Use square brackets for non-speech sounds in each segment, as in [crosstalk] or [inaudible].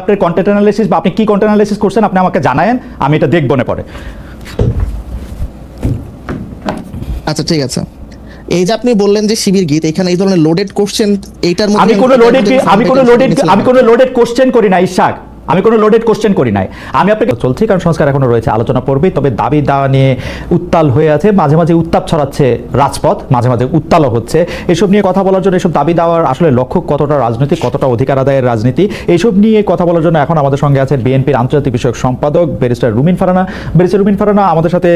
আপনার content analysis বা আপনি কি কন্টেন্ট অ্যানালিসিস করছেন আপনি আমাকে জানায়েন আমি এটা দেখব না পরে। আচ্ছা ঠিক আছে। এই যে আপনি বললেন যে শিবির গীত এখানে এই ধরনের লোডেড কোশ্চেন এইটার মধ্যে আমি কোনো লোডেড আমি কোনো লোডেড আমি কোনো লোডেড কোশ্চেন করি না ইশাক। আমি কোনো লোডেড কোশ্চেন করি নাই। আমি আপনাকে চলছে, কারণ সংস্কার এখনও রয়েছে, আলোচনা পড়বে তবে দাবি দাওয়া নিয়ে উত্তাল হয়ে আছে, মাঝে মাঝে উত্তাপ ছড়াচ্ছে রাজপথ, মাঝে মাঝে উত্তালও হচ্ছে। এসব নিয়ে কথা বলার জন্য, এসব দাবি দেওয়ার আসলে লক্ষ্য কতটা রাজনৈতিক, কতটা অধিকার আদায়ের রাজনীতি এইসব নিয়ে কথা বলার জন্য এখন আমাদের সঙ্গে আছেন বিএনপির আন্তর্জাতিক বিষয়ক সম্পাদক ব্যারিস্টার রুমিন ফারানা। ব্যারিস্টার রুমিন ফারানা, আমাদের সাথে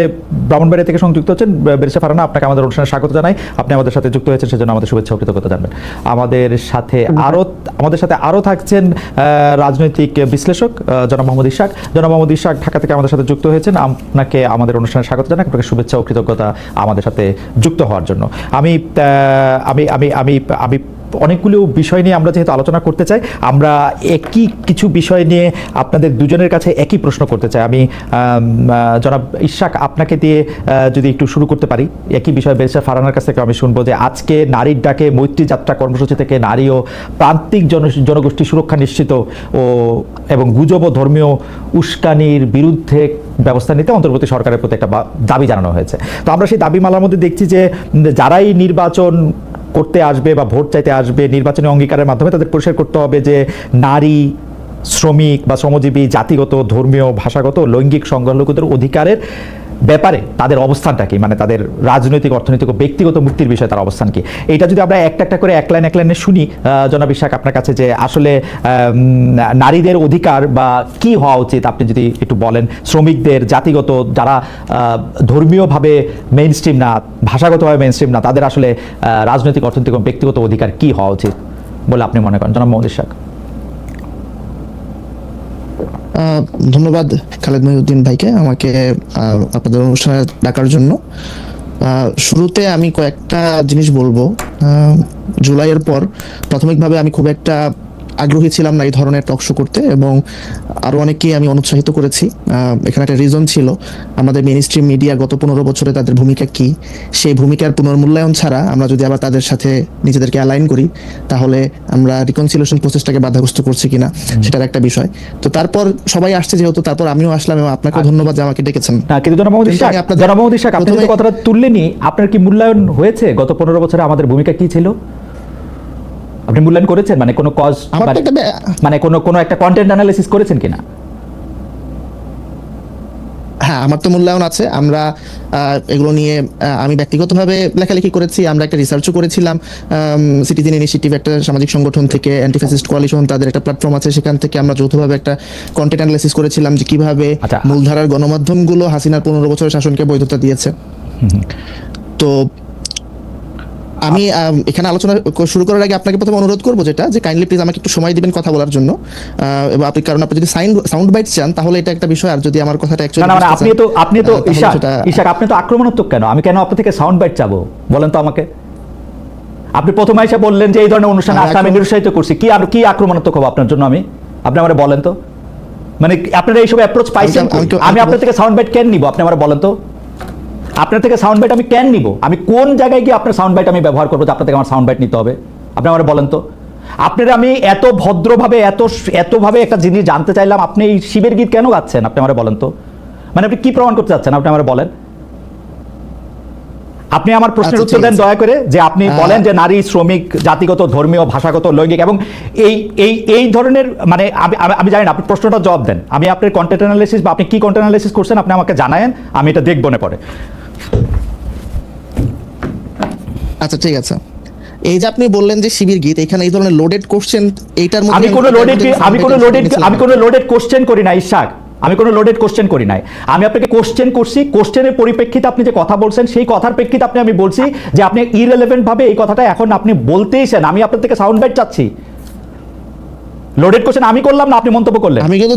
ব্রাহ্মণবাড়িয়া থেকে সংযুক্ত হচ্ছেন ব্যারিস্টার ফারানা, আপনাকে আমাদের অনুষ্ঠানে স্বাগত জানাই। আপনি আমাদের সাথে যুক্ত হয়েছেন, সেজন্য আমাদের শুভেচ্ছা কৃতজ্ঞতা জানবেন। আমাদের সাথে আরও আমাদের সাথে আরও থাকছেন রাজনৈতিক বিশ্লেষক জনাব মোহাম্মদ ইশাক। জনাব মোহাম্মদ ইশাক ঢাকা থেকে আমাদের সাথে যুক্ত হয়েছেন। আপনাকে আমাদের অনুষ্ঠানে স্বাগত জানাই। আপনাকে শুভেচ্ছা ও কৃতজ্ঞতা আমাদের সাথে যুক্ত হওয়ার জন্য। আমি আমি আমি আমি আমি অনেকগুলো বিষয় নিয়ে আমরা যেহেতু আলোচনা করতে চাই, আমরা একই কিছু বিষয় নিয়ে আপনাদের দুজনের কাছে একই প্রশ্ন করতে চাই। আমি জনাব ইশাক, আপনাকে দিয়ে যদি একটু শুরু করতে পারি, একই বিষয় বেরিসা ফারানার কাছ থেকে আমি শুনব যে আজকে নারীর ডাকে মৈত্রী যাত্রা কর্মসূচি থেকে নারী ও প্রান্তিক জন, জনগোষ্ঠী সুরক্ষা নিশ্চিত ও, এবং গুজব ও ধর্মীয় উস্কানির বিরুদ্ধে ব্যবস্থা নিতে অন্তর্বর্তী সরকারের প্রতি একটা দাবি জানানো হয়েছে। তো আমরা সেই দাবিমালার মধ্যে দেখছি যে যারাই নির্বাচন করতে আসবে বা ভোট চাইতে আসবে, নির্বাচনী অঙ্গীকারের মাধ্যমে তাদের পরিষ্কার করতে হবে যে নারী শ্রমিক বা শ্রমজীবী, জাতিগত, ধর্মীয়, ভাষাগত, লৈঙ্গিক সংখ্যালঘুদের অধিকারের ব্যাপারে তাদের অবস্থানটা কি? মানে তাদের রাজনৈতিক অর্থনৈতিক ও ব্যক্তিগত মুক্তির বিষয়ে তার অবস্থান কি? এটা যদি আমরা একটা একটা করে এক লাইন এক লাইনে শুনি জনাব ইশাক আপনার কাছে যে আসলে নারীদের অধিকার বা কি হওয়া উচিত? আপনি যদি একটু বলেন শ্রমিকদের জাতিগত যারা ধর্মীয়ভাবে মেইন স্ট্রিম না ভাষাগতভাবে মেইন স্ট্রিম না তাদের আসলে রাজনৈতিক অর্থনৈতিক এবং ব্যক্তিগত অধিকার কি হওয়া উচিত বলে আপনি মনে করেন? জনাব আহ, ধন্যবাদ খালেদ মহিউদ্দিন ভাইকে আমাকে আপনাদের অনুষ্ঠানে ডাকার জন্য। শুরুতে আমি কয়েকটা জিনিস বলব। জুলাইয়ের পর প্রাথমিকভাবে আমি খুব একটা আগ্রহী ছিলাম না এই ধরনের টক শো করতে এবং আরও অনেককেই আমি অনুৎসাহিত করেছি। এখানে একটা রিজন ছিল আমাদের মেন স্ট্রিম মিডিয়া গত পনেরো বছরে তাদের ভূমিকা কি? সেই ভূমিকার পুনর্মূল্যায়ন ছাড়া আমরা যদি আবার তাদের সাথে নিজেদেরকে অ্যালাইন করি তাহলে আমরা রিকনসিলেশন প্রসেসটাকে বাধাগ্রস্ত করছি কিনা সেটার একটা বিষয়। তো তারপর সবাই আসছে যেহেতু তারপর আমিও আসলাম এবং আপনাকেও ধন্যবাদ যে আমাকে ডেকেছেন। না কিন্তু আপনি কথাটা তুললেনই। আপনার কি মূল্যায়ন হয়েছে গত পনেরো বছরে? আমাদের ভূমিকা কি ছিল? আপনি মূল্যায়ন করেছেন? মানে কোনো কজ তো একটা মানে কোনো কোনো একটা কন্টেন্ট অ্যানালিসিস করেছেন কিনা? হ্যাঁ আমার তো মূল্যায়ন আছে। আমরা এগুলো নিয়ে আমি ব্যক্তিগতভাবে লেখালেখি করেছি আমরা একটা রিসার্চও করেছিলাম। সিটিজেন ইনিশিয়েটিভ একটা সামাজিক সংগঠন থেকে অ্যান্টিফ্যাসিস্ট কোয়ালিশন তাদের একটা প্ল্যাটফর্ম আছে সেখান থেকে আমরা যৌথভাবে একটা কন্টেন্ট অ্যানালিসিস করেছিলাম যে কীভাবে আচ্ছা। মূলধারার গণমাধ্যমগুলো হাসিনার পনেরো বছরের শাসনকে বৈধতা দিয়েছে। তো আমি এখানে আলোচনা শুরু করার আগে আপনাকে প্রথমে অনুরোধ করব যেটা যে কাইন্ডলি প্লিজ আমাকে একটু সময় দিবেন কথা বলার জন্য। এবং আপনি কারণ আপনি যদি সাইন সাউন্ড বাইট চান তাহলে এটা একটা বিষয়। আর যদি আমার কথাটা অ্যাকচুয়ালি না মানে আপনি তো আপনি তো সেটা আপনি তো আক্রমণাত্মক কেন? আমি কেন আপনার থেকে সাউন্ড বাইট চাবো? বলেন তো আমাকে। আপনি প্রথমে এসে বললেন যে এই ধরনের অনুষ্ঠান আসলে আমি নিরুৎসাহিত করছি। কি আর কি আক্রমণাত্মক হব আপনার জন্য আমি? আপনি আমার বলেন তো। মানে আপনারা এইসব অ্যাপ্রোচ পাইছেন আমি আপনার থেকে সাউন্ড বাইট কেন নিব? আপনি আমার বলেন তো। আপনার থেকে সাউন্ড বাইট আমি কেন নিব। আমি কোন জায়গায় গিয়ে আপনার সাউন্ড বাইট আমি ব্যবহার করব যে আপনার থেকে আমার সাউন্ড বাইট নিতে হবে? আপনি আমার বলেন তো। আপনার আমি এত ভদ্রভাবে এত এতভাবে একটা জিনিস জানতে চাইলাম আপনি এই শিবের গীত কেন গাচ্ছেন? আপনি আমার বলেন তো। মানে আপনি কি প্রমাণ করতে চাচ্ছেন? আপনি আমার বলেন। আপনি আমার প্রশ্নের আচ্ছা, উত্তর দেন দয়া করে যে আপনি বলেন যে নারী শ্রমিক জাতিগত ধর্মীয় ভাষাগত লৈঙ্গিক এবং এই এই এই ধরনের মানে আমি জানি না আপনি প্রশ্নটা জবাব দেন। আমি আপনার কন্টেন্ট অ্যানালিসিস বা আপনি কি কন্টেন্ট অ্যানালিসিস করছেন আপনি আমাকে জানায়েন আমি এটা দেখব না পরে। আচ্ছা ঠিক আছে। এই যে আপনি বললেন যে শিবির গীত এখানে এই ধরনের লোডেড কোশ্চেন এইটার মধ্যে আমি কোনো লোডেড আমি কোনো লোডেড আমি কোনো লোডেড কোশ্চেন করি না ইশাক। আমি কোনো লোডেড কোশ্চেন করি নাই। আমি আপনাকে কোশ্চেন করছি কোশ্চেনের পরিপ্রেক্ষিতে আপনি যে কথা বলছেন সেই কথার প্রেক্ষিতে আপনি আমি বলছি যে আপনি ইরেলেভেন্ট ভাবে এই কথাটা এখন আপনি বলতেইছেন আমি আপনার থেকে সাউন্ড বাইট চাচ্ছি। লোডেড কোশ্চেন আমি করলাম না আপনি মন্তব্য করলেন? আমি কিন্তু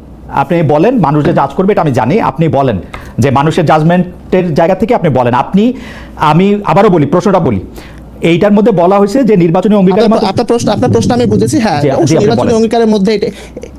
আপনি বলেন মানুষ যে জাজ করবে, এটা আমি জানি, আপনি বলেন। যে মানুষের জাজমেন্টের জায়গা থেকে আপনি বলেন। আপনি, আমি আবারও বলি, প্রশ্নটা বলি। এইটার মধ্যে বলা হয়েছে যে নির্বাচনী অঙ্গীকারের আপনার প্রশ্ন আপনার প্রশ্ন আমি বুঝেছি হ্যাঁ নির্বাচনী। অঙ্গীকারের মধ্যে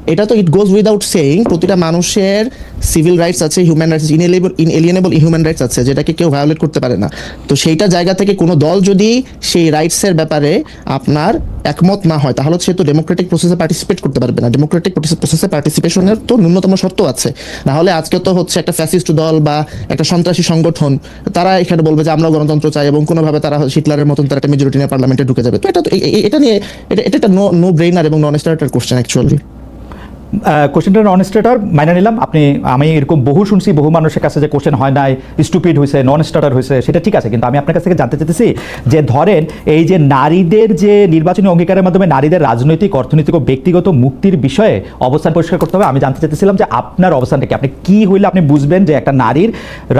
এটা- তো ইট গোজ উইদাউট সেইং প্রতিটা মানুষের সিভিল রাইটস আছে human rights inalienable inalienable human rights আছে যেটাকে কেউ ভায়োলেট করতে পারে না। তো সেইটা জায়গা থেকে কোনো দল যদি সেই রাইটসের ব্যাপারে আপনার একমত না হয় তাহলে সে তো ডেমোক্রেটিক প্রসেসে পার্টিসিপেট করতে পারবে না। ডেমোক্রেটিক প্রসেসে পার্টিসিপেশনের তো ন্যূনতম শর্ত আছে। নাহলে আজকে তো হচ্ছে একটা ফ্যাসিস্ট দল বা একটা সন্ত্রাসী সংগঠন তারা এখানে বলবে যে আমরা গণতন্ত্র চাই এবং কোনোভাবে তারা হিটলারের মতন তারা একটা মেজরিটি নিয়ে পার্লামেন্টে ঢুকে যাবে। তো এটা এটা নিয়ে এটা এটা একটা নো ব্রেইনার এবং নন স্টার্টার কোশ্চেন অ্যাকচুয়ালি কোশ্চেনটা নন স্টেটার মাইনে নিলাম। আপনি, আমি এরকম বহু শুনছি, বহু মানুষের কাছে যে কোশ্চেন হয় নাই স্টুপিড হয়েছে নন স্টার্টার হয়েছে সেটা ঠিক আছে। কিন্তু আমি আপনার কাছ থেকে জানতে চাইতেছি যে ধরেন, এই যে নারীদের যে নির্বাচনী অঙ্গীকারের মাধ্যমে নারীদের রাজনৈতিক, অর্থনৈতিক ও ব্যক্তিগত মুক্তির বিষয়ে অবস্থান পরিষ্কার করতে হবে, আমি জানতে চাইতেছিলাম যে আপনার অবস্থানটা কি? আপনি কি হইলে আপনি বুঝবেন যে একটা নারীর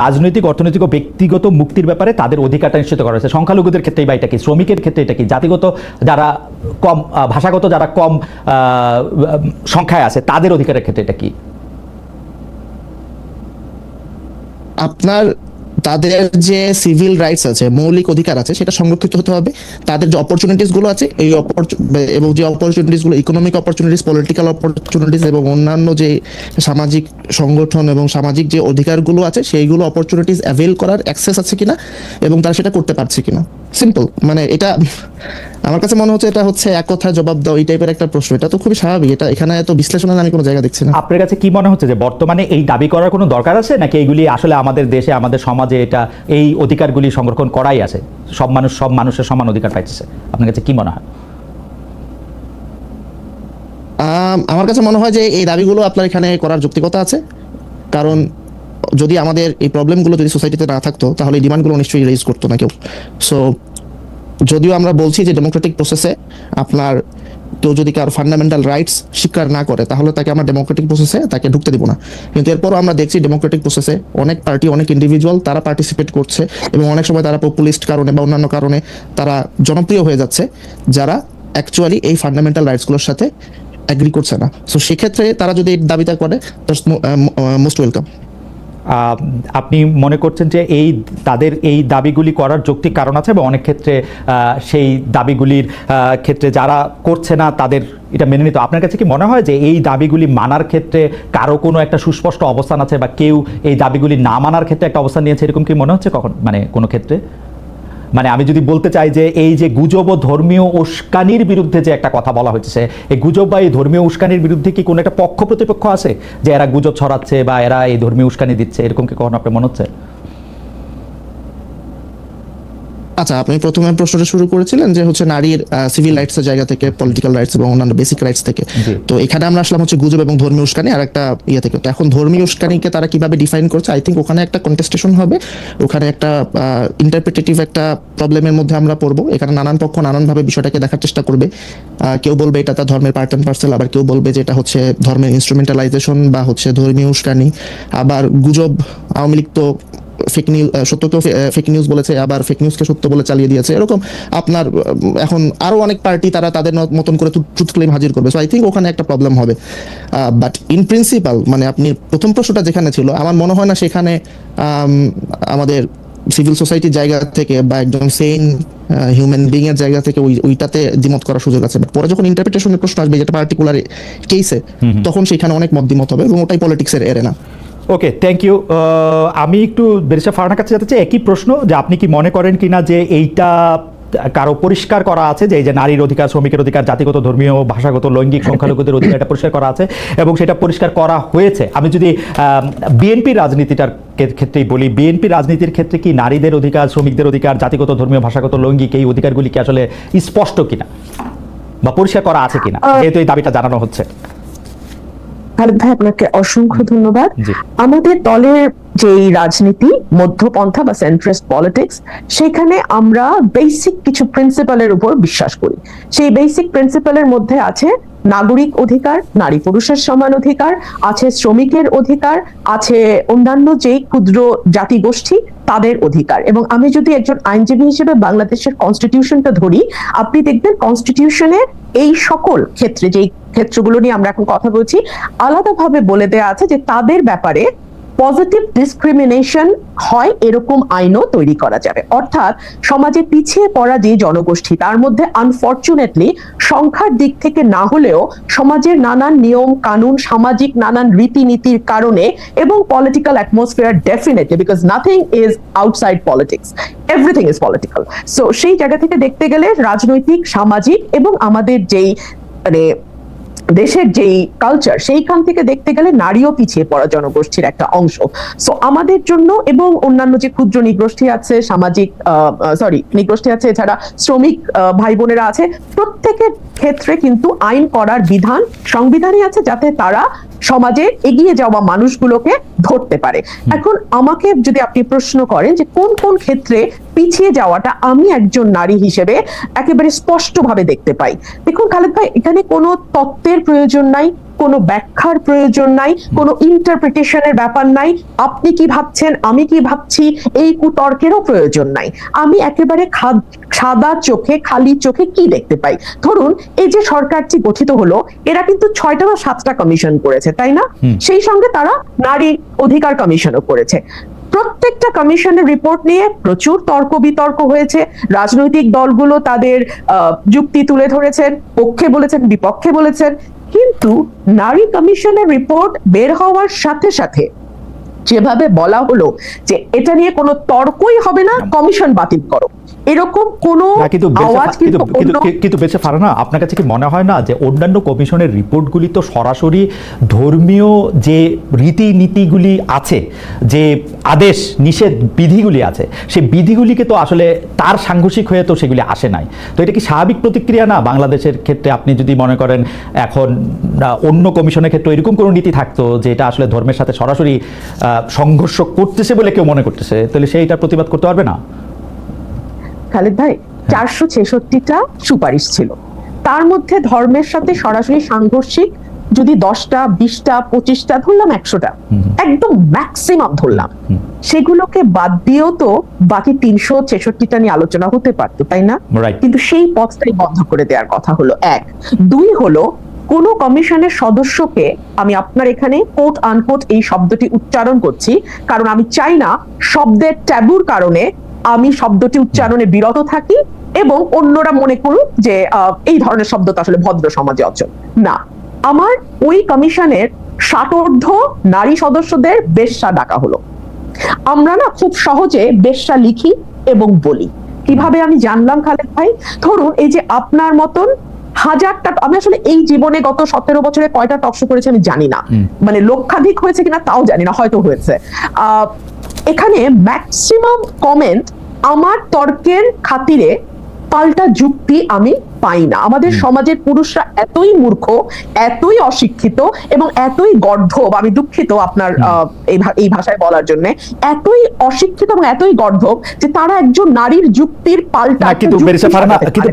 রাজনৈতিক, অর্থনৈতিক ও ব্যক্তিগত মুক্তির ব্যাপারে তাদের অধিকারটা নিশ্চিত করা হয়েছে? সংখ্যালঘুদের ক্ষেত্রে বা এটা কি? শ্রমিকের ক্ষেত্রে এটা কি? জাতিগত যারা কম ভাষাগত যারা কম সংখ্যায় আছে তাদের অধিকারের ক্ষেত্রে এটা কি? আপনার তাদের যে সিভিল রাইটস আছে, মৌলিক অধিকার আছে, সেটা সংরক্ষিত হতে হবে। তাদের যে অপরচুনিটিসগুলো আছে, এই এবং যে অপরচুনিটিসগুলো ইকোনমিক অপরচুনিটিস পলিটিক্যাল অপরচুনিটিস এবং অন্যান্য যে সামাজিক সংগঠন এবং সামাজিক যে অধিকারগুলো আছে, সেইগুলো অপরচুনিটিস অ্যাভেল করার অ্যাক্সেস আছে কিনা এবং তারা সেটা করতে পারছে কিনা। সিম্পল মানে এটা [laughs] আমার কাছে মনে হচ্ছে এটা হচ্ছে এক কথায় জবাব দাও এই টাইপের একটা প্রশ্ন। এটা তো খুবই স্বাভাবিক। এটা এখানে এত বিশ্লেষণের আমি কোনো জায়গা দেখছি না। আপনার কাছে কি মনে হচ্ছে যে বর্তমানে এই দাবি করার কোনো দরকার আছে নাকি এইগুলি আসলে আমাদের দেশে আমাদের সমাজে এটা এই অধিকারগুলি সংরক্ষণ করাই আছে? সব মানুষ সব মানুষের সমান অধিকার পাইতেছে। আপনার কাছে কি মনে হয়? আমার কাছে মনে হয় যে এই দাবিগুলো আপনার এখানে করার যৌক্তিকতা আছে। কারণ যদি আমাদের এই প্রবলেমগুলো যদি সোসাইটিতে না থাকতো তাহলে এই ডিমান্ডগুলো নিশ্চয়ই রেজ করতো না কেউ। সো যদিও আমরা বলছি যে ডেমোক্রেটিক প্রসেসে আপনার কেউ যদি কার ফান্ডামেন্টাল রাইটস স্বীকার না করে তাহলে তাকে আমরা ডেমোক্রেটিক প্রসেসে তাকে ঢুকতে দিব না। কিন্তু এরপরও আমরা দেখছি ডেমোক্রেটিক প্রসেসে অনেক পার্টি অনেক ইন্ডিভিজুয়াল তারা পার্টিসিপেট করছে এবং অনেক সময় তারা পপুলিস্ট কারণে বা অন্যান্য কারণে তারা জনপ্রিয় হয়ে যাচ্ছে যারা অ্যাকচুয়ালি এই ফান্ডামেন্টাল রাইটসগুলোর সাথে অ্যাগ্রি করছে না। সো সেক্ষেত্রে তারা যদি দাবিটা করে মোস্ট ওয়েলকাম আহ, আপনি মনে করছেন যে এই তাদের এই দাবিগুলি করার যৌক্তিক কারণ আছে বা অনেক ক্ষেত্রে সেই দাবিগুলির ক্ষেত্রে যারা করছে না তাদের এটা মেনে নিত আপনার কাছে কি মনে হয় যে এই দাবিগুলি মানার ক্ষেত্রে কারও কোনো একটা সুস্পষ্ট অবস্থান আছে বা কেউ এই দাবিগুলি না মানার ক্ষেত্রে একটা অবস্থান নিয়েছে, এরকম কি মনে হচ্ছে কখন মানে কোনো ক্ষেত্রে? মানে আমি যদি বলতে চাই যে এই যে গুজব ও ধর্মীয় উস্কানির বিরুদ্ধে যে একটা কথা বলা হয়েছে এই গুজব বা এই ধর্মীয় উস্কানির বিরুদ্ধে কি কোনো একটা পক্ষ প্রতিপক্ষ আছে? যে এরা গুজব ছড়াচ্ছে বা এরা এই ধর্মীয় উস্কানি দিচ্ছে, এরকম কি কখনো আপনার মনে হচ্ছে? আচ্ছা আপনি প্রথমে প্রশ্নটা শুরু করেছিলেন যে হচ্ছে নারীর সিভিল রাইটস এর জায়গা থেকে পলিটিক্যাল রাইটস এবং অন্যান্য বেসিক রাইটস থেকে। তো এখানে আমরা আসলাম হচ্ছে গুজব এবং ধর্মীয় উস্কানি আর একটা ইয়ে থেকে। তো এখন ধর্মীয় উস্কানিকে তারা কীভাবে ডিফাইন করছে? আই থিঙ্ক ওখানে একটা কন্টেস্টেশন হবে। ওখানে একটা ইন্টারপ্রিটেটিভ একটা প্রবলেমের মধ্যে আমরা পড়ব। এখানে নানান পক্ষ নানানভাবে বিষয়টাকে দেখার চেষ্টা করবে। কেউ বলবে এটা তার ধর্মের পার্ট অ্যান্ড পার্সেল আবার কেউ বলবে যে এটা হচ্ছে ধর্মের ইনস্ট্রুমেন্টালাইজেশন বা হচ্ছে ধর্মীয় উস্কানি। আবার গুজব আওয়ামী লীগ তো ফেক নিউজ সত্যকেও ফেক নিউজ বলেছে আবার ফেক নিউজকে সত্য বলে চালিয়ে দিয়েছে। এরকম আপনার এখন আরও অনেক পার্টি তারা তাদের মতন করে ট্রুথ ক্লেম হাজির করবে। সো আই থিঙ্ক ওখানে একটা প্রবলেম হবে। বাট ইন প্রিন্সিপাল মানে আপনি প্রথম প্রশ্নটা যেখানে ছিল আমার মনে হয় না সেখানে আমাদের সিভিল সোসাইটির জায়গা থেকে বা একজন সেইন হিউম্যান বিং এর জায়গা থেকে ওই ওইটাতে দ্বিমত করার সুযোগ আছে। পরে যখন ইন্টারপ্রিটেশনের প্রশ্ন আসবে যেটা পার্টিকুলার কেসে তখন সেখানে অনেক মত দ্বিমত হবে এবং ওটাই পলিটিক্সের এরে না ওকে থ্যাংক ইউ আমি একটু বেরিসা ফারহানার কাছে যেতে চাই একই প্রশ্ন যে আপনি কি মনে করেন কিনা যে এইটা কারও পরিষ্কার করা আছে? যে এই যে নারীর অধিকার শ্রমিকের অধিকার জাতিগত ধর্মীয় ভাষাগত লৈঙ্গিক সংখ্যালঘুদের অধিকারটা পরিষ্কার করা আছে এবং সেটা পরিষ্কার করা হয়েছে। আমি যদি বিএনপি রাজনীতিটার ক্ষে- ক্ষেত্রেই বলি বিএনপি রাজনীতির ক্ষেত্রে কি নারীদের অধিকার শ্রমিকদের অধিকার জাতিগত ধর্মীয় ভাষাগত লৈঙ্গিক এই অধিকারগুলি কি আসলে স্পষ্ট কিনা? বা পরিষ্কার করা আছে কিনা? যেহেতু এই দাবিটা জানানো হচ্ছে। খালেদ ভাই আপনাকে অসংখ্য ধন্যবাদ। আমাদের দলের যে রাজনীতি মধ্যপন্থা বা সেন্ট্রিস্ট পলিটিক্স সেখানে আমরা বেসিক কিছু প্রিন্সিপালের উপর বিশ্বাস করি। সেই বেসিক প্রিন্সিপালের মধ্যে আছে নাগরিক অধিকার নারী পুরুষের সমান অধিকার আছে শ্রমিকের অধিকার আছে অন্যান্য যে ক্ষুদ্র জাতিগোষ্ঠী তাদের অধিকার। এবং আমি যদি একজন আইনজীবী হিসেবে বাংলাদেশের কনস্টিটিউশনটা ধরি আপনি দেখবেন কনস্টিটিউশনে এই সকল ক্ষেত্রে যেই ক্ষেত্রগুলো নিয়ে আমরা এখন কথা বলছি। আলাদাভাবে বলে দেওয়া আছে যে তাদের ব্যাপারে পজিটিভ ডিসক্রিমিনেশন হয়, এরকম আইনও তৈরি করা যাবে। অর্থাৎ সমাজে পিছিয়ে পড়া যে জনগোষ্ঠী, তার মধ্যে আনফর্চুনেটলি সংখ্যার দিক থেকে না হলেও সমাজের নানান নিয়ম, কানুন, সামাজিক নানান রীতিনীতির কারণে এবং political atmosphere definitely because nothing is outside politics everything is political so সেই জায়গা থেকে দেখতে গেলে রাজনৈতিক, সামাজিক এবং আমাদের যেই মানে দেশের যেই কালচার সেইখান থেকে দেখতে গেলে নারীও পিছিয়ে পড়া জনগোষ্ঠীর একটা অংশ। সো আমাদের জন্য এবং অন্যান্য যে ক্ষুদ্র নিগোষ্ঠী আছে সামাজিক সরি নিগোষ্ঠী আছে এছাড়া শ্রমিক ভাই বোনেরা আছে প্রত্যেকের ক্ষেত্রে কিন্তু আইন করার বিধান সংবিধানে আছে যাতে তারা সমাজে এগিয়ে যাওয়া মানুষগুলোকে ধরতে পারে। এখন আমাকে যদি আপনি প্রশ্ন করেন যে কোন কোন ক্ষেত্রে পিছিয়ে যাওয়াটা আমি একজন নারী হিসেবে একেবারে স্পষ্টভাবে দেখতে পাই? দেখুন খালেদ ভাই এখানে কোনো তত্ত্বের প্রয়োজন নাই কোনো ব্যাখ্যার প্রয়োজন নাই কোনো ইন্টারপ্রিটেশনের ব্যাপার নাই। আপনি কি ভাবছেন আমি কি ভাবছি এই কুতর্কেরও প্রয়োজন নাই। আমি একেবারে খাদ- সাদা চোখে খালি চোখে কি দেখতে পাই? ধরুন এই যে সরকারটি গঠিত হলো এরা কিন্তু ছয়টা বা সাতটা কমিশন করেছে তাই না? সেই সঙ্গে তারা নারী অধিকার কমিশনও করেছে। প্রত্যেকটা কমিশনের রিপোর্ট নিয়ে প্রচুর তর্ক বিতর্ক হয়েছে। রাজনৈতিক দলগুলো তাদের আহ, যুক্তি তুলে ধরেছেন পক্ষে বলেছেন বিপক্ষে বলেছেন। কিন্তু নারী কমিশনের রিপোর্ট বের হওয়ার সাথে সাথে যেভাবে বলা হলো যে এটা নিয়ে কোনো তর্কই হবে না। কমিশন বাতিল করো। এরকম কোনো কিন্তু আওয়াজ কিন্তু কিন্তু কিন্তু বেলসা ফারানা আপনার কাছে কি মনে হয় না যে অন্যান্য কমিশনের রিপোর্টগুলি তো সরাসরি ধর্মীয় যে রীতিনীতিগুলি আছে যে আদেশ নিষেধ বিধিগুলি আছে সেই বিধিগুলিকে তো আসলে তার সাংঘর্ষিক হয়ে তো সেগুলি আসে নাই। তো এটা কি স্বাভাবিক প্রতিক্রিয়া না বাংলাদেশের ক্ষেত্রে আপনি যদি মনে করেন এখন অন্য কমিশনের ক্ষেত্রে এরকম কোনো নীতি থাকতো যে এটা আসলে ধর্মের সাথে সরাসরি আহ, সংঘর্ষ করতেছে বলে কেউ মনে করতেছে তাহলে সেইটার প্রতিবাদ করতে পারবে না? খালেদ ভাই চারশো ছেষট্টিটা সুপারিশ ছিল। তার মধ্যে ধর্মের সাথে সরাসরি সাংঘর্ষিক যদি দশটা বিশটা পঁচিশটা ধরলাম একশোটা একদম ম্যাক্সিমাম ধরলাম। সেগুলোকে বাদ দিয়েও তো বাকি তিনশো ছেষট্টিটা নিয়ে আলোচনা হতে পারতো তাই না? কিন্তু সেই পথটাই বন্ধ করে দেওয়ার কথা হলো এক। দুই হলো কোন কমিশনের সদস্যকে আমি আপনার এখানে কোট আনকোট এই শব্দটি উচ্চারণ করছি কারণ আমি চাই না শব্দের ট্যাবুর কারণে আমি শব্দটি উচ্চারণে বিরত থাকি এবং অন্যরা মনে করুক যে এই ধরনের শব্দ তো আসলে ভদ্র সমাজে অচল। না আমার ওই কমিশনের ষাটোর্ধ নারী সদস্যদের বেশ্যা ডাকা হলো। আমরা না খুব সহজে বেশ্যা লিখি এবং বলি। কীভাবে আমি জানলাম খালেদ ভাই? ধরুন এই যে আপনার মতন হাজারটা আমি আসলে এই জীবনে গত সতেরো বছরে কয়টা টকশো করেছে আমি জানি না। মানে লক্ষাধিক হয়েছে কিনা তাও জানি না হয়তো হয়েছে। আহ, এখানে ম্যাক্সিমাম কমেন্ট আমার তর্কের খাতিরে পাল্টা যুক্তি আমি পাই না আমাদের সমাজের পুরুষরা এতই মূর্খ এতই অশিক্ষিত এবং এতই গর্ধব আমি দুঃখিত আপনার এই ভাষায় বলার জন্য এতই অশিক্ষিত এবং এতই গর্ধব যে তারা একজন নারীর যুক্তির পাল্টা কিন্তু কিন্তু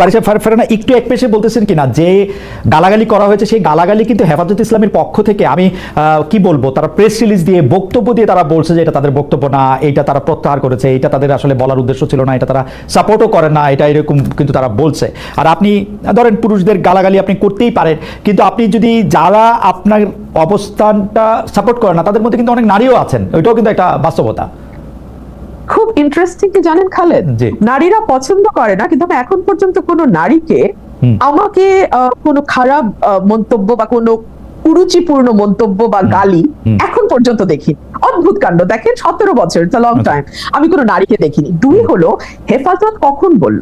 একটু এক পেশে বলতেছেন কিনা? যে গালাগালি করা হয়েছে সেই গালাগালি কিন্তু হেফাজত ইসলামের পক্ষ থেকে আমি আহ, কি বলব তারা প্রেস রিলিজ দিয়ে বক্তব্য দিয়ে তারা বলছে যে এটা তাদের বক্তব্য না এটা তারা প্রত্যাহার করেছে এটা তাদের আসলে বলার উদ্দেশ্য ছিল না এটা তারা সাপোর্টও করে না এটা এরকম কিন্তু তারা বলছে। আর আপনি ধরেন পুরুষদের গালাগালি আপনি করতেই পারেন কিন্তু আপনি যদি যারা আপনার অবস্থানটা সাপোর্ট করে না তাদের মধ্যে কিন্তু অনেক নারীও আছেন। ওইটাও কিন্তু একটা বাস্তবতা। খুব ইন্টারেস্টিং কি জানেন খালেদ? নারীরা পছন্দ করে না কিন্তু আমি এখন পর্যন্ত কোনো নারীকে আমাকে কোনো খারাপ মন্তব্য বা কোনো কুরুচিপূর্ণ মন্তব্য বা গালি এখন পর্যন্ত দেখিনি অদ্ভুত কাণ্ড। দেখেন সতেরো বছর লং আচ্ছা। টাইম আমি কোনো নারীকে দেখিনি। দুই হলো হেফাজত কখন বলল?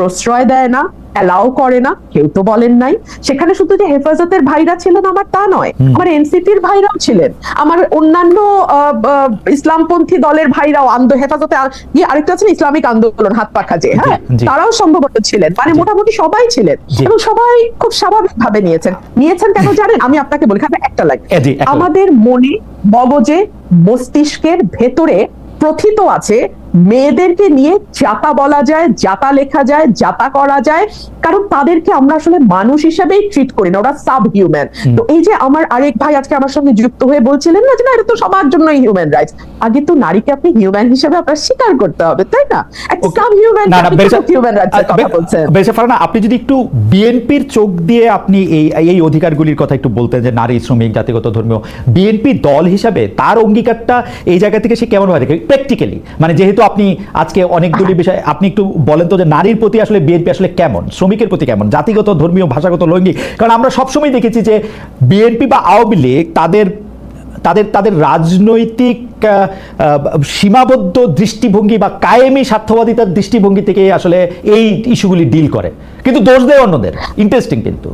প্রশ্রয় দেয় না অ্যালাউ করে না কেউ তো বলেন নাই। সেখানে শুধু যে হেফাজতের ভাইরা ছিলেন আমার তা নয় আমার এনসিপির ভাইরাও ছিলেন আমার অন্যান্য ইসলামপন্থী দলের ভাইরাও আন্দো হেফাজতে গিয়ে আরেকটা আছে ইসলামিক আন্দোলন হাত পাখা যে হ্যাঁ? তারাও সম্ভবত ছিলেন মানে মোটামুটি সবাই ছিলেন এবং সবাই খুব স্বাভাবিক ভাবে নিয়েছেন। নিয়েছেন কেন জানেন? আমি আপনাকে বলি খাবে একটা লাগে একটা লাইন। আমাদের মনে মগজে মস্তিষ্কের ভেতরে প্রথিত আছে মেয়েদেরকে নিয়ে জাতা বলা যায় জাতা লেখা যায় জাতা করা যায়। কারণ তাদেরকে আমরা আসলে মানুষ হিসেবেই ট্রিট করি না ওরা সাব হিউম্যান তো এই যে আমার আরেক ভাই আজকে আমার সঙ্গে যুক্ত হয়ে বলছিলেন না যে না এটা তো সবার জন্যই হিউম্যান রাইটস আগে তো নারীকে আপনি হিউম্যান হিসেবে আপনার স্বীকার করতে হবে তাই না? একটা সাব হিউম্যান হিউম্যান রাইটসের কথা বলছেন। বেশে ফারানা আপনি যদি একটু বিএনপির চোখ দিয়ে আপনি এই এই অধিকারগুলির কথা একটু বলতেন যে নারী শ্রমিক জাতিগত ধর্মীয় বিএনপি দল হিসাবে তার অঙ্গীকারটা এই জায়গা থেকে সে কেমন ভাবে প্র্যাকটিক্যালি মানে যেহেতু আপনি আজকে অনেকগুলি বিষয়, আপনি একটু বলেন তো যে নারীর প্রতি আসলে বিএনপি আসলে কেমন, শ্রমিকের প্রতি কেমন, জাতিগত, ধর্মীয়, ভাষাগত, লৈঙ্গিক? কারণ আমরা সবসময় দেখেছি যে বিএনপি বা আওয়ামী লীগ তাদের তাদের তাদের রাজনৈতিক সীমাবদ্ধ দৃষ্টিভঙ্গি বা কায়েমি স্বার্থবাদিতার দৃষ্টিভঙ্গি থেকে আসলে এই ইস্যুগুলি ডিল করে। কিন্তু দোষ দেয় অন্যদের। ইন্টারেস্টিং কিন্তু।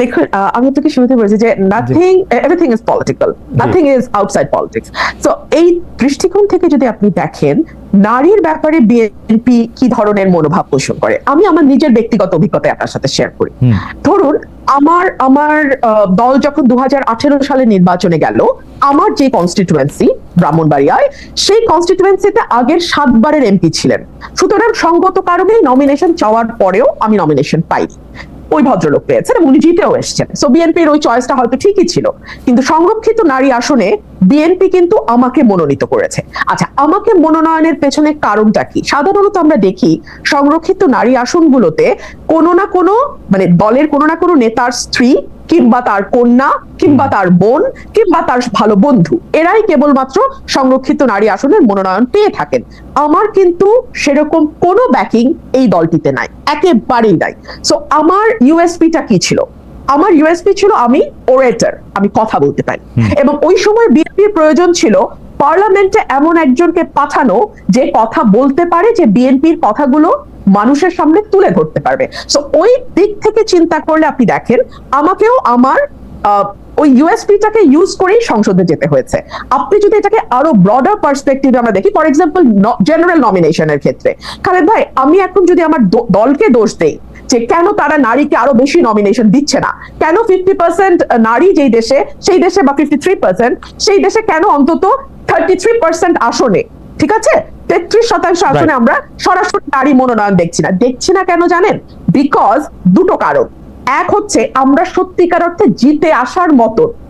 দেখুন আমি আপনাকে শুরুতে বলেছি যে nothing everything is political nothing is outside politics so এই দৃষ্টিকোণ থেকে যদি আপনি দেখেন নারীর ব্যাপারে বিএনপি কি ধরনের মনোভাব পোষণ করে? আমি আমার নিজের ব্যক্তিগত অভিজ্ঞতা আপনার সাথে শেয়ার করি। ধরুন আমার আমার দল যখন দু সালে নির্বাচনে গেল আমার যে কনস্টিটুয়েন্সি ব্রাহ্মণবাড়িয়ায় সেই কনস্টিটুয়েন্সিতে আগের সাতবারের এমপি ছিলেন। সুতরাং সঙ্গত কারণে নমিনেশন চাওয়ার পরেও আমি নমিনেশন পাইনি। ওই ভদ্রলোক পেয়েছেন এবং উনি জিতেও এসেছেন। সো বিএনপির ওই চয়েসটা হয়তো ঠিকই ছিল। কিন্তু সংরক্ষিত নারী আসনে বিএনপি কিন্তু আমাকে মনোনীত করেছে। আচ্ছা আমাকে মনোনয়নের পেছনে কারণটা কি? সাধারণত আমরা দেখি সংরক্ষিত নারী আসনগুলোতে কোনো না কোনো মানে দলের কোনো না কোনো নেতার স্ত্রী কিংবা তার কন্যা কিংবা তার বোন কিংবা তার ভালো বন্ধু এরাই কেবলমাত্র সংরক্ষিত নারী আসনের মনোনয়ন পেয়ে থাকেন। আমার কিন্তু সেরকম কোনো ব্যাকিং এই দলটিতে নাই একেবারেই নাই। সো আমার ইউএসপিটা কি ছিল? আমার ইউএসপি ছিল আমি ওরেটার আমি কথা বলতে পারি। এবং ওই সময় বিএনপির প্রয়োজন ছিল পার্লামেন্টে এমন একজনকে পাঠানো যে কথা বলতে পারে, যে বিএনপির কথাগুলো মানুষের সামনে তুলে ধরতে পারবে। সো ওই দিক থেকে চিন্তা করলে আপনি দেখেন, আমাকেও আমার ওই ইউএসপিটাকে ইউজ করেই সংসদে যেতে হয়েছে। আপনি যদি এটাকে আরও ব্রডার পার্সপেক্টিভে আমরা দেখি ফর এক্সাম্পল জেনারেল নমিনেশনের ক্ষেত্রে। খালেদ ভাই, আমি এখন যদি আমার দলকে দোষ দেই, যে কেন তারা নারীকে আরও বেশি নমিনেশন দিচ্ছে না? কেন ফিফটি পার্সেন্ট নারী যেই দেশে, সেই দেশে বা ফিফটি থ্রি পার্সেন্ট সেই দেশে কেন অন্তত থার্টি থ্রি পার্সেন্ট আসনে ঠিক আছে? তেত্রিশ শতাংশ আসনে আমরা সরাসরি নারী মনোনয়ন দেখছি না। দেখছি না কেন জানেন? বিকজ দুটো কারণ। এক হচ্ছে আমরা সত্যিকার অর্থে জিতে আসার মতো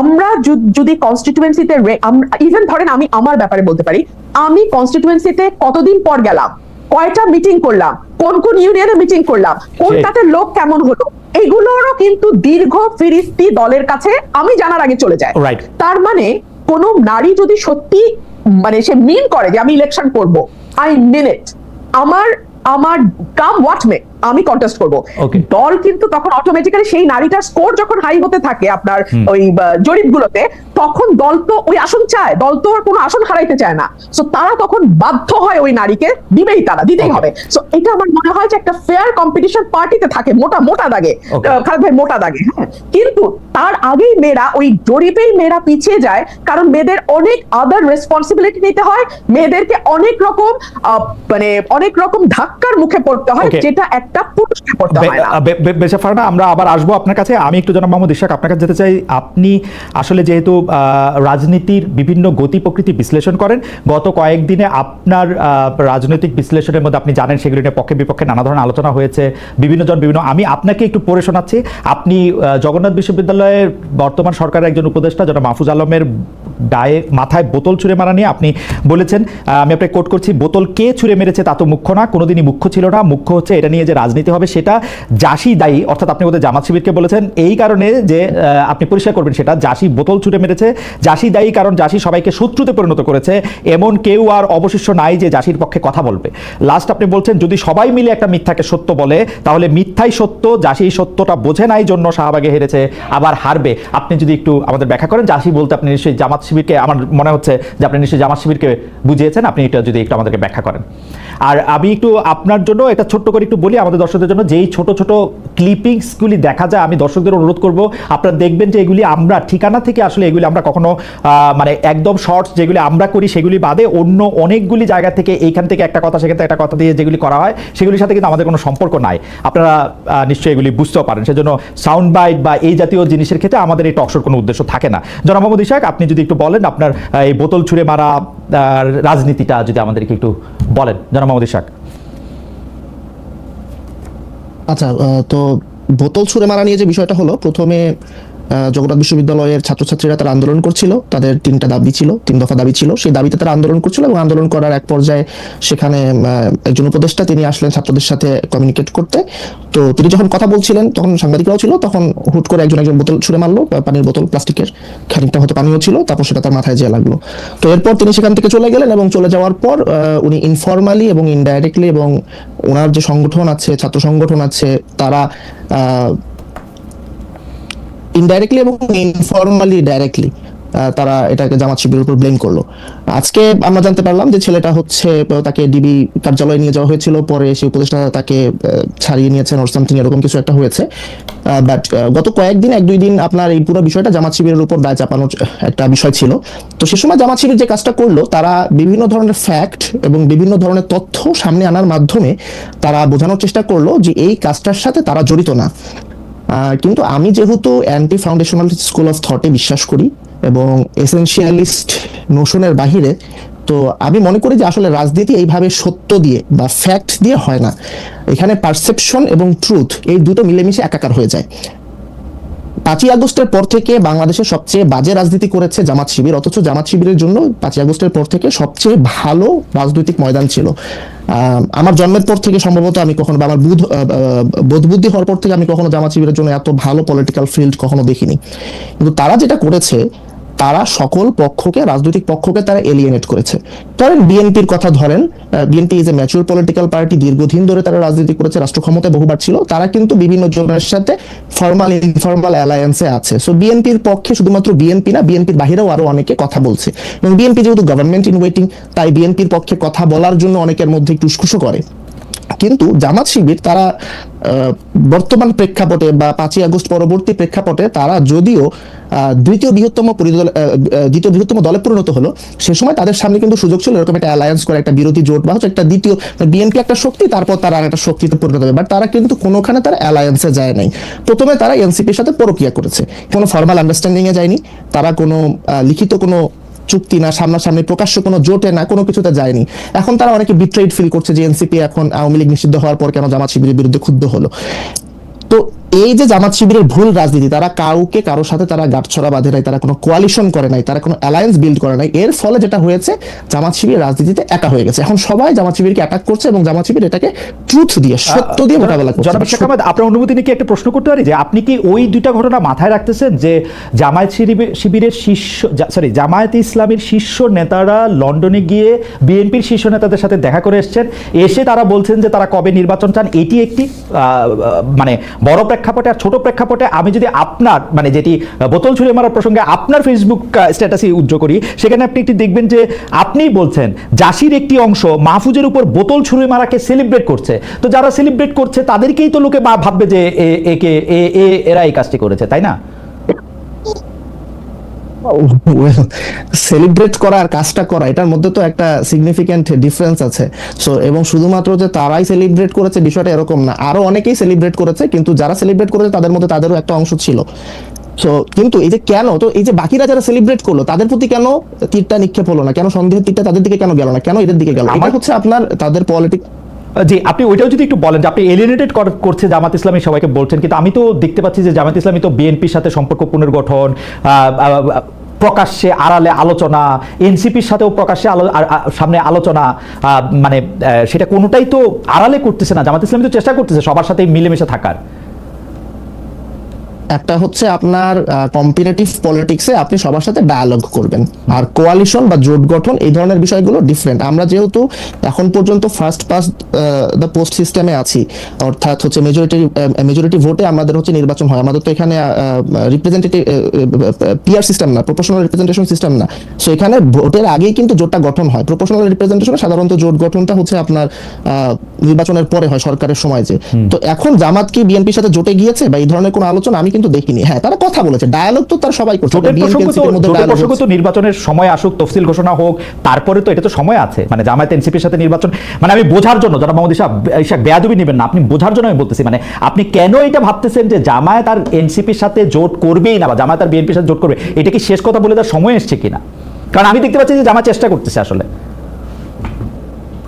আমরা যদি কনস্টিটিউয়েন্সিতে ইভেন ধরেন আমি আমার ব্যাপারে বলতে পারি আমি কনস্টিটিউয়েন্সিতে কতদিন পর গেলাম? কয়টা মিটিং করলাম? কোন কোন ইউনিয়নে মিটিং করলাম? কোনটাতে লোক কেমন হলো? এগুলোরও কিন্তু দীর্ঘ ফিরিস্তি দলের কাছে আমি জানার আগে চলে যায়. তার মানে কোন নারী যদি সত্যি মানে সে মিন করে যে আমি ইলেকশন করব আই মিন ইট আমার আমার কাম হোয়াট মে আমি কন্টেস্ট করব। দল কিন্তু তখন অটোমেটিক্যালি সেই নারীটার স্কোর যখন হাই হতে থাকে আপনার ওই জরিপগুলোতে তখন দল তো ওই আসন চায় দল তো কোনো আসন হারাইতে চায় না। সো তারা তখন বাধ্য হয় ওই নারীকে দিবেই তারা দিতেই হবে। সো এটা আমার মনে হয় যে একটা ফেয়ার কম্পিটিশন পার্টিতে থাকে মোটা মোটা দাগে খালেদ ভাই মোটা দাগে হ্যাঁ। কিন্তু তার আগেই মেয়েরা ওই জরিপেই মেয়েরা পিছিয়ে যায় কারণ মেয়েদের অনেক আদার রেসপন্সিবিলিটি নিতে হয় মেয়েদেরকে অনেক রকম মানে অনেক রকম ধাক্কার মুখে পড়তে হয় যেটা একটা একটা পুরুষকে পড়তে হয় না। বেশা ফারনা আমরা আবার আসব আপনার কাছে। আমি একটু জনাব মোহাম্মদ ইশাক আপনার কাছে যেতে চাই। আপনি আসলে যেহেতু রাজনীতির বিভিন্ন গতি প্রকৃতি বিশ্লেষণ করেন গত কয়েকদিনে আপনার আহ, রাজনৈতিক বিশ্লেষণের মধ্যে আপনি জানেন সেগুলি নিয়ে পক্ষে বিপক্ষে নানা ধরনের আলোচনা হয়েছে বিভিন্ন জন বিভিন্ন। আমি আপনাকে একটু পড়ে শোনাচ্ছি। আপনি জগন্নাথ বিশ্ববিদ্যালয়ের বর্তমান সরকারের একজন উপদেষ্টা জনাব মাহফুজ আলমের গায়ে মাথায় বোতল ছুঁড়ে মারা নিয়ে আপনি বলেছেন। আমি আপনাকে কোট করছি, বোতল কে ছুঁড়ে মেরেছে তা তো মুখ্য না, কোনোদিনই মুখ্য ছিল না। মুখ্য হচ্ছে এটা নিয়ে যে রাজনীতি হবে সেটা জাসি দায়ী। অর্থাৎ আপনি ওদের জামাত শিবিরকে বলেছেন। এই কারণে যে আপনি পরিষ্কার করবেন সেটা জাসি বোতল ছুঁড়ে মেরেছে। জাসি দায়ী কারণ জাসি সবাইকে শত্রুতে পরিণত করেছে। এমন কেউ আর অবশিষ্ট নাই যে জাসির পক্ষে কথা বলবে। লাস্ট আপনি বলছেন, যদি সবাই মিলে একটা মিথ্যাকে সত্য বলে, তাহলে মিথ্যাই সত্য, জাসি সত্যটা বোঝে নাই জন্য শাহবাগে হেরেছে, আবার হারবে। আপনি যদি একটু আমাদের ব্যাখ্যা করেন, জাসি বলতে আপনি নিশ্চয়ই জামাত শিবিরকে, আমার মনে হচ্ছে যে আপনি নিশ্চয়ই জামাত শিবিরকে বুঝিয়েছেন, আপনি এটা যদি একটু আমাদেরকে ব্যাখ্যা করেন। আর আমি একটু আপনার জন্য এটা ছোট্ট করে একটু বলি, আমাদের দর্শকদের জন্য যেই ছোট ছোট ক্লিপিংসগুলি দেখা যায়, আমি দর্শকদের অনুরোধ করব, আপনারা দেখবেন যে এগুলি আমরা ঠিকানা থেকে আসলে এগুলি আমরা কখনো মানে একদম শর্টস যেগুলি আমরা করি সেগুলি বাদে অন্য অনেকগুলি জায়গা থেকে এইখান থেকে একটা কথা, সেখান থেকে একটা কথা দিয়ে যেগুলি করা হয়, সেগুলির সাথে কিন্তু আমাদের কোনো সম্পর্ক নাই। আপনারা নিশ্চয়ই এগুলি বুঝতেও পারেন। সেজন্য সাউন্ড বাইট বা এই জাতীয় জিনিসের ক্ষেত্রে আমাদের এই টকশোর কোনো উদ্দেশ্য থাকে না। জনাব মোহাম্মদ ইশাক, আপনি যদি একটু বলেন আপনার এই বোতল ছুঁড়ে মারা রাজনীতিটা যদি আমাদেরকে একটু বলেন। আচ্ছা তো বোতল ছুঁড়ে মারা নিয়ে যে বিষয়টা হলো প্রথমে জগন্নাথ বিশ্ববিদ্যালয়ের ছাত্রছাত্রীরা তারা আন্দোলন করছিল, তাদের তিনটা দাবি ছিল, তিন দফা দাবি ছিল। সেই দাবিতে তারা আন্দোলন করছিল এবং আন্দোলন করার এক পর্যায়ে সেখানে একজন উপদেষ্টা তিনি আসলেন ছাত্রদের সাথে কমিউনিকেট করতে। তো তিনি যখন কথা বলছিলেন, তখন সাংবাদিকরাও ছিল, তখন হুট করে একজন একজন বোতল ছুঁড়ে মারলো পানির বোতল, প্লাস্টিকের, খানিকটা হয়তো পানিও ছিল, তারপর সেটা তার মাথায় যেয়ে লাগল। তো এরপর তিনি সেখান থেকে চলে গেলেন এবং চলে যাওয়ার পর উনি ইনফরমালি এবং ইনডাইরেক্টলি এবং ওনার যে সংগঠন আছে, ছাত্র সংগঠন আছে, তারা ইনডাইরেক্টলি এবং ইনফরমালি ডাইরেক্টলি তারা এটাকে জামাত শিবিরের উপর ব্লেম করল। আজকে আমরা জানতে পারলাম যে ছেলেটা হচ্ছে, তাকে ডিবি কার্যালয়ে নিয়ে যাওয়া হয়েছিল, পরে সেই উপদেষ্টা তাকে ছাড়িয়ে নিয়েছেন ওর সামথিং এরকম কিছু একটা হয়েছে। বাট গত কয়েকদিন এক দুই দিন আপনার এই পুরো বিষয়টা জামাত শিবিরের উপর দায় চাপানোর একটা বিষয় ছিল। তো সে সময় জামাত শিবির যে কাজটা করল, তারা বিভিন্ন ধরনের ফ্যাক্ট এবং বিভিন্ন ধরনের তথ্য সামনে আনার মাধ্যমে তারা বোঝানোর চেষ্টা করল যে এই কাজটার সাথে তারা জড়িত না। কিন্তু আমি যেহেতু অ্যান্টি ফাউন্ডেশনাল স্কুল অফ থটে বিশ্বাস করি এবং এসেনশিয়ালিস্ট নোশনের বাহিরে, তো আমি মনে করি যে আসলে রাজনীতি এইভাবে সত্য দিয়ে বা ফ্যাক্ট দিয়ে হয় না। এখানে পারসেপশন এবং ট্রুথ এই দুটো মিলেমিশে একাকার হয়ে যায়। পাঁচই আগস্টের পর থেকে বাংলাদেশে সবচেয়ে বাজে রাজনীতি করেছে জামাত শিবির, অথচ জামাত শিবিরের জন্য পাঁচই আগস্টের পর থেকে সবচেয়ে ভালো রাজনৈতিক ময়দান ছিল। আমার জন্মের পর থেকে সম্ভবত আমি কখনো আমার বোধ বুদ্ধি হওয়ার পর থেকে আমি কখনো জামাত শিবিরের জন্য এত ভালো পলিটিক্যাল ফিল্ড কখনো দেখিনি। কিন্তু তারা যেটা করেছে তারা সকল পক্ষকে, রাজনৈতিক পক্ষকে তারা এলিয়েনেট করেছে। ধরেন বিএনপির কথা ধরেন BNP is a mature political party দীর্ঘদিন ধরে তারা রাজনীতি করেছে রাষ্ট্র ক্ষমতায় বহুবার ছিল, তারা কিন্তু বিভিন্ন জনের সাথে ফর্মাল ইনফর্মাল অ্যালায়েন্সে আছে। সো বিএনপির পক্ষে শুধুমাত্র বিএনপি না, বিএনপির বাহিরেও আরও অনেকে কথা বলছে। এবং বিএনপি যেহেতু গভর্নমেন্ট ইন ওয়েটিং তাই বিএনপির পক্ষে কথা বলার জন্য অনেকের মধ্যে একটু করে। কিন্তু জামাত শিবির তারা বর্তমান প্রেক্ষাপটে বা পাঁচই আগস্ট পরবর্তী প্রেক্ষাপটে তারা যদিও দ্বিতীয় বৃহত্তম দ্বিতীয় বৃহত্তম দলে পরিণত হলো, সে সময় তাদের সামনে কিন্তু সুযোগ ছিল এরকম একটা অ্যালায়েন্স করে, একটা বিরোধী জোট বা হচ্ছে একটা দ্বিতীয় বিএনপি একটা শক্তি, তারপর তারা একটা শক্তিতে পরিণত হবে বাট তারা কিন্তু কোনোখানে তারা অ্যালায়েন্সে যায় নাই। প্রথমে তারা এনসিপির সাথে পরকিয়া করেছে। কোনো ফর্মাল আন্ডারস্ট্যান্ডিংয়ে যায়নি। তারা কোনো লিখিত কোনো চুক্তি না, সামনাসামনি প্রকাশ্য কোনো জোটে না, কোনো কিছুতে যায়নি। এখন তারা অনেকে বিট্রেড ফিল করছে যে এনসিপি এখন আওয়ামী লীগ নিষিদ্ধ হওয়ার পর কেন জামাত শিবিরের বিরুদ্ধে ক্ষুব্ধ হলো। তো এই যে জামাত শিবিরের ভুল রাজনীতি তারা কাউকে কারোর সাথে তারা গাঁটছড়া বাঁধে নাই তারা কোনো কোয়ালিশন করে নাই তারা কোনো অ্যালায়েন্স বিল্ড করে নাই। এর ফলে যেটা হয়েছে জামাত শিবির রাজনীতিতে একা হয়ে গেছে। এখন সবাই জামাত শিবিরকে অ্যাটাক করছে এবং জামাত শিবির এটাকে ট্রুথ দিয়ে সত্য দিয়ে মোকাবেলা করছে। জনাব শেখ আহমেদ আপনার অনুমতি নিয়ে কি একটা প্রশ্ন করতে পারি? যে আপনি কি ওই দুইটা ঘটনা মাথায় রাখতেছেন যে জামায়াত শিবির- শিবিরের শীর্ষ সরি জামায়াত ইসলামের শীর্ষ নেতারা লন্ডনে গিয়ে বিএনপির শীর্ষ নেতাদের সাথে দেখা করে এসেছেন। এসে তারা বলছেন যে তারা কবে নির্বাচন চান এটি একটি মানে বড় প্রেক্ষাপটে আর ছোট প্রেক্ষাপটে আমি যদি আপনার মানে যেটি বোতল ছুঁড়ে মারার প্রসঙ্গে আপনার ফেসবুক স্ট্যাটাসে উজ্জ্ব করি, সেখানে আপনি একটি দেখবেন যে আপনিই বলছেন, জাসির একটি অংশ মাহফুজের উপর বোতল ছুঁড়ে মারাকে সেলিব্রেট করছে। তো যারা সেলিব্রেট করছে, তাদেরকেই তো লোকে ভাববে যে একে এ- এরা এই কাজটি করেছে, তাই না? সেলিব্রেট [laughs] করা আর কাজটা করা এটার মধ্যে তো একটা সিগনিফিক্যান্ট ডিফারেন্স আছে। সো এবং শুধুমাত্র যে তারাই সেলিব্রেট করেছে বিষয়টা এরকম না আরও অনেকেই সেলিব্রেট করেছে কিন্তু যারা সেলিব্রেট করেছে তাদের মধ্যে তাদেরও একটা অংশ ছিল। সো কিন্তু এই যে কেন তো এই যে বাকিরা যারা সেলিব্রেট করল তাদের প্রতি কেন তীরটা নিক্ষেপ হলো না? কেন সন্দেহের তীরটা তাদের দিকে কেন গেল না? কেন এদের দিকে গেল? আমার আমার- হচ্ছে আপনার তাদের পলিটিক্স জি, আপনি ওইটাও যদি একটু বলেন যে আপনি এলিনেটেড করছে জামাত ইসলামী সবাইকে বলছেন, কিন্তু আমি তো দেখতে পাচ্ছি যে জামাত ইসলামী তো বিএনপির সাথে সম্পর্ক পুনর্গঠন প্রকাশ্যে আড়ালে আলোচনা, এনসিপির সাথেও প্রকাশ্যে সামনে আলোচনা মানে সেটা কোনোটাই তো আড়ালে করতেছে না, জামাত ইসলামী তো চেষ্টা করতেছে সবার সাথে মিলেমিশে থাকার। একটা হচ্ছে আপনার কম্পিটিটিভ পলিটিক্সে আপনি সবার সাথে ডায়ালগ করবেন। আর কোয়ালিশন বা জোট গঠন এই ধরনের বিষয়গুলো ডিফারেন্ট আমরা যেহেতু এখন পর্যন্ত ফার্স্ট পাস দ্য পোস্ট সিস্টেমে আছি অর্থাৎ হচ্ছে মেজরিটি মেজরিটি ভোটে আমাদের হচ্ছে নির্বাচন হয়। আমাদের তো এখানে রিপ্রেজেন্টেটিভ পিআর সিস্টেম না প্রপোর্শনাল রিপ্রেজেন্টেশন সিস্টেম না। সো এখানে ভোটের আগেই কিন্তু জোটটা গঠন হয়। প্রপোর্শনাল রিপ্রেজেন্টেশন সাধারণত জোট গঠনটা হচ্ছে আপনার নির্বাচনের পরে হয় সরকারের সময় যে। তো এখন জামাত কি বিএনপির সাথে জোটে গিয়েছে? বা এই ধরনের কোনো আলোচনা আমি কিন্তু দেখিনি। হ্যাঁ তারা কথা বলেছে। ডায়ালগ তো তারা সবাই করছে। প্রসঙ্গ তো নির্বাচনের সময় আসুক তফসিল ঘোষণা হোক তারপরে তো এটা তো সময় আছে। মানে জামায়াত এনসিপির সাথে নির্বাচন মানে আমি বোঝার জন্য যারা মোহাম্মদ ইসা ইসা বেয়াদবি নেবেন না। আপনি বোঝার জন্য আমি বলতেছি মানে আপনি কেন এটা ভাবতেছেন যে জামায়াত আর এনসিপির সাথে জোট করবেই না বা জামায়াত আর বিএনপির সাথে জোট করবে? এটা কি শেষ কথা বলে তার সময় এসছে কিনা? কারণ আমি দেখতে পাচ্ছি যে জামায়াত চেষ্টা করতেছে আসলে।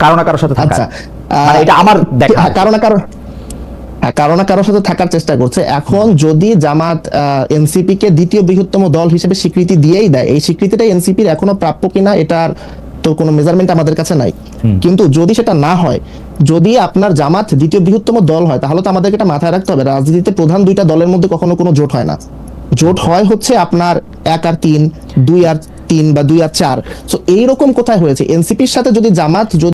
কারও না কারোর সাথে থাকার। আচ্ছা। মানে এটা আমার দেখা। কারও না কারও কারও না কারোর সাথে থাকার চেষ্টা করছে। এখন যদি জামাত এনসিপি কে দ্বিতীয় বৃহত্তম দল হিসেবে স্বীকৃতি দিয়েই দেয় এই স্বীকৃতিটা এনসিপির এখনও প্রাপ্য কিনা এটার তো কোনো মেজারমেন্ট আমাদের কাছে নাই। কিন্তু যদি সেটা না হয় যদি আপনার জামাত দ্বিতীয় বৃহত্তম দল হয় তাহলে তো আমাদেরকে এটা মাথায় রাখতে হবে। রাজনীতিতে প্রধান দুইটা দলের মধ্যে কখনো কোনো জোট হয় না। জোট হয় হচ্ছে আপনার এক আর তিন দুই আর তিন বা দুই আর চার। তো এইরকম কোথায় হয়েছে? এনসিপির সাথে যদি জামাত যদি